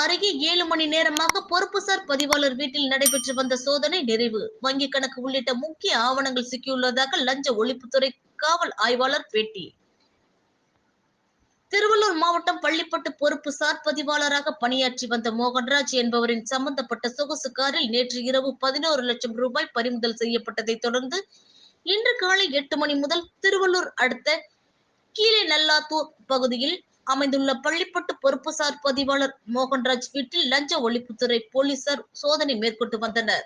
அருகே ஏழு மணி நேரமாக பொறுப்புசார் பதிவாளர் வீட்டில் நடைபெற்று வந்த சோதனை நிறைவு. வங்கி கணக்கு உள்ளிட்ட முக்கிய ஆவணங்கள் சிக்கியுள்ளதாக லஞ்ச ஒழிப்புத்துறை காவல் ஆய்வாளர் பேட்டி. திருவள்ளூர் மாவட்டம் பள்ளிப்பட்டு பொறுப்பு சார் பதிவாளராக பணியாற்றி வந்த மோகன்ராஜ் என்பவரின் சம்பந்தப்பட்ட சொகுசு காரில் நேற்று இரவு பதினோரு லட்சம் ரூபாய் பறிமுதல் செய்யப்பட்டதை தொடர்ந்து இன்று காலை எட்டு மணி முதல் திருவள்ளூர் அடுத்த கீழே நல்லாத்தூர் பகுதியில் அமைந்துள்ள பள்ளிப்பட்டு பொறுப்புசார் பதிவாளர் மோகன்ராஜ் வீட்டில் லஞ்ச ஒழிப்புத்துறை போலீசார் சோதனை மேற்கொண்டு வந்தனர்.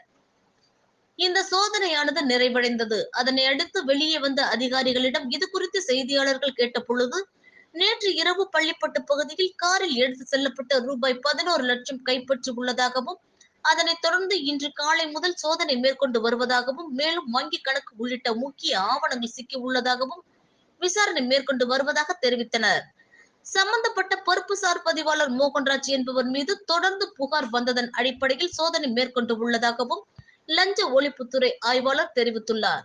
இந்த சோதனையானது நிறைவடைந்தது. அதனை அடுத்து வெளியே வந்த அதிகாரிகளிடம் இது குறித்து செய்தியாளர்கள் கேட்ட பொழுது நேற்று இரவு பள்ளிப்பட்டு பகுதியில் காரில் எடுத்து செல்லப்பட்ட ரூபாய் பதினோரு லட்சம் கைப்பற்றி உள்ளதாகவும் அதனைத் தொடர்ந்து இன்று காலை முதல் சோதனை மேற்கொண்டு வருவதாகவும் மேலும் வங்கி கணக்கு உள்ளிட்ட முக்கிய ஆவணங்கள் சிக்கி உள்ளதாகவும் விசாரணை மேற்கொண்டு வருவதாக தெரிவித்தனர். சம்பந்தப்பட்ட பொறுப்புசார் பதிவாளர் மோகன்ராஜ் என்பவர் மீது தொடர்ந்து புகார் வந்ததன் அடிப்படையில் சோதனை மேற்கொண்டு உள்ளதாகவும் லஞ்ச ஒழிப்புத்துறை ஆய்வாளர் தெரிவித்துள்ளார்.